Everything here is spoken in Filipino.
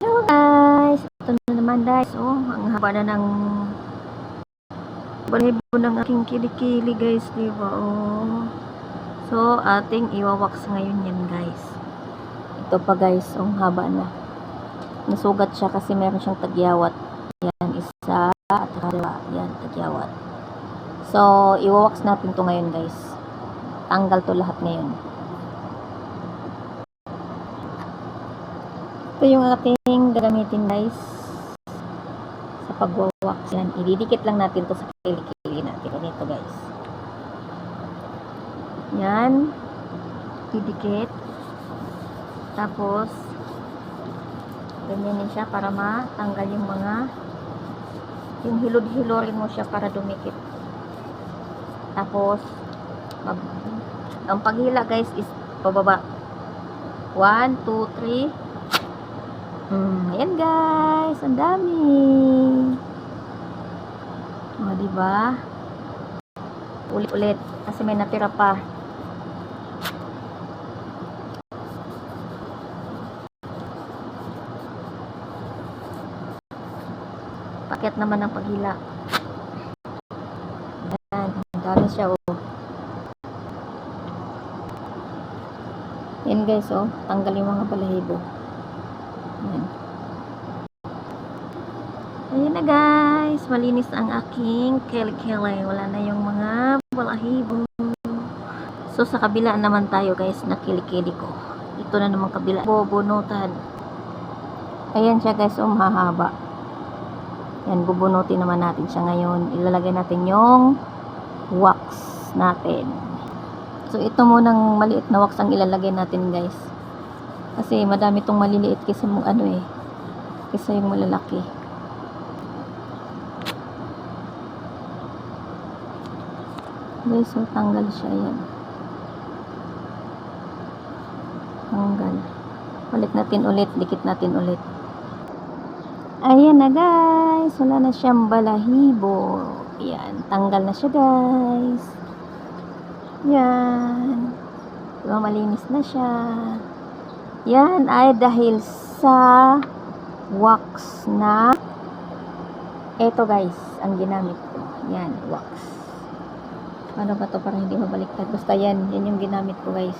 Hello guys! Ito na naman guys. Oh, ang haba na ng balahibo ng aking kilikili guys, di ba? Oh. So, ating iwawax ngayon yan guys. Ito pa guys, ang haba na. Nasugat siya kasi meron siyang tagyawat. Yan, isa at dalawa. Yan, tagyawat. So, iwawax natin to ngayon guys. Tanggal to lahat ngayon. Ito yung ating gagamitin guys sa pagwawax yan. Ididikit lang natin to sa kilikili natin. Ganito guys. Yan. Didikit. Tapos, ganyan siya para matanggal yung mga yung hilod-hilorin mo siya para dumikit. Tapos, ang paghila guys is pababa. 1, 2, 3, Mm, ayan guys, ang dami. O, di ba? Ulit-ulit kasi may natira pa. Paket naman ang paghila. Ayan, ang dami siya oh. Yan guys oh, tanggal yung mga balahibo. Ayan. Ayan na guys, malinis ang aking kilikili. Wala na yung mga balahibo. So sa kabila naman tayo guys na kilikili ko. Ito na naman kabila. Bubunutan. Ayan siya guys, um, mahaba. Yan, bubunutin naman natin siya ngayon. Ilalagay natin yung wax natin. So ito munang maliit na wax ang ilalagay natin guys. Kasi madami tong maliliit kaysa mong ano eh. Kaysa yung malalaki. Guys, so tanggal siya yan. Tanggal. Balik natin ulit, dikit natin ulit. Ayan na guys, wala na siyang balahibo. Yan, tanggal na siya guys. Yan. Diba, malinis na siya. Yan ay dahil sa wax na eto guys, ang ginamit ko. Yan, wax. Paano ba to para hindi mabaliktad? Basta yan, yan yung ginamit ko guys.